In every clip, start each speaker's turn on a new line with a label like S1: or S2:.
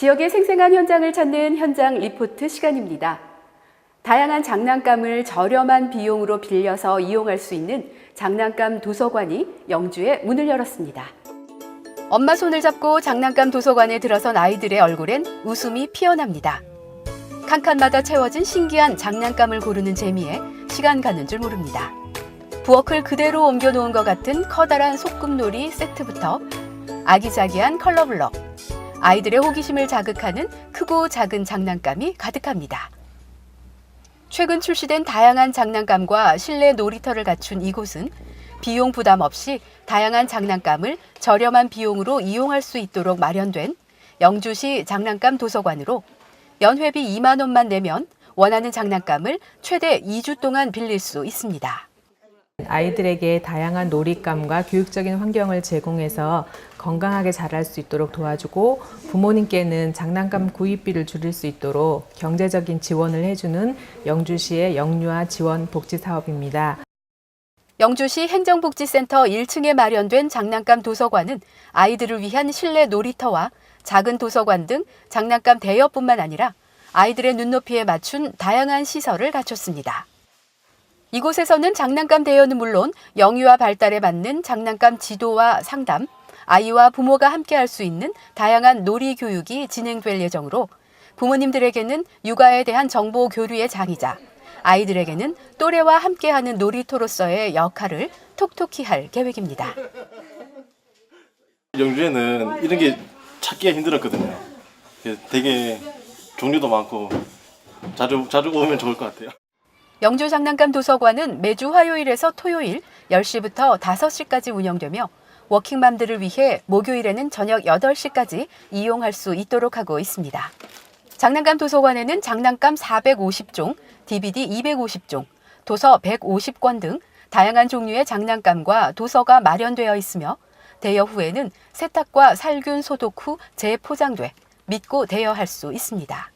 S1: 지역의 생생한 현장을 찾는 현장 리포트 시간입니다. 다양한 장난감을 저렴한 비용으로 빌려서 이용할 수 있는 장난감 도서관이 영주에 문을 열었습니다. 엄마 손을 잡고 장난감 도서관에 들어선 아이들의 얼굴엔 웃음이 피어납니다. 칸칸마다 채워진 신기한 장난감을 고르는 재미에 시간 가는 줄 모릅니다. 부엌을 그대로 옮겨놓은 것 같은 커다란 소꿉놀이 세트부터 아기자기한 컬러블럭, 아이들의 호기심을 자극하는 크고 작은 장난감이 가득합니다. 최근 출시된 다양한 장난감과 실내 놀이터를 갖춘 이곳은 비용 부담 없이 다양한 장난감을 저렴한 비용으로 이용할 수 있도록 마련된 영주시 장난감 도서관으로 연회비 2만 원만 내면 원하는 장난감을 최대 2주 동안 빌릴 수 있습니다.
S2: 아이들에게 다양한 놀잇감과 교육적인 환경을 제공해서 건강하게 자랄 수 있도록 도와주고 부모님께는 장난감 구입비를 줄일 수 있도록 경제적인 지원을 해주는 영주시의 영유아 지원 복지 사업입니다.
S1: 영주시 행정복지센터 1층에 마련된 장난감 도서관은 아이들을 위한 실내 놀이터와 작은 도서관 등 장난감 대여뿐만 아니라 아이들의 눈높이에 맞춘 다양한 시설을 갖췄습니다. 이곳에서는 장난감 대여는 물론 영유아 발달에 맞는 장난감 지도와 상담, 아이와 부모가 함께 할 수 있는 다양한 놀이 교육이 진행될 예정으로 부모님들에게는 육아에 대한 정보 교류의 장이자 아이들에게는 또래와 함께하는 놀이터로서의 역할을 톡톡히 할 계획입니다.
S3: 영주에는 이런 게 찾기가 힘들었거든요. 되게 종류도 많고 자주 자주 오면 좋을 것 같아요.
S1: 영주 장난감 도서관은 매주 화요일에서 토요일 10시부터 5시까지 운영되며 워킹맘들을 위해 목요일에는 저녁 8시까지 이용할 수 있도록 하고 있습니다. 장난감 도서관에는 장난감 450종, DVD 250종, 도서 150권 등 다양한 종류의 장난감과 도서가 마련되어 있으며 대여 후에는 세탁과 살균 소독 후 재포장돼 믿고 대여할 수 있습니다.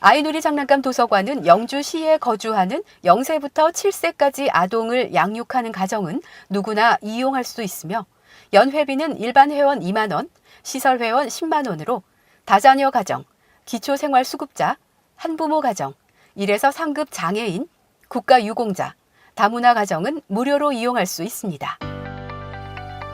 S1: 아이놀이 장난감 도서관은 영주시에 거주하는 0세부터 7세까지 아동을 양육하는 가정은 누구나 이용할 수 있으며 연회비는 일반 회원 2만 원, 시설 회원 10만 원으로 다자녀 가정, 기초생활수급자, 한부모 가정, 1에서 3급 장애인, 국가유공자, 다문화 가정은 무료로 이용할 수 있습니다.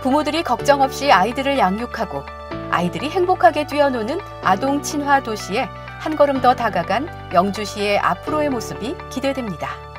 S1: 부모들이 걱정 없이 아이들을 양육하고 아이들이 행복하게 뛰어노는 아동 친화 도시에 한 걸음 더 다가간 영주시의 앞으로의 모습이 기대됩니다.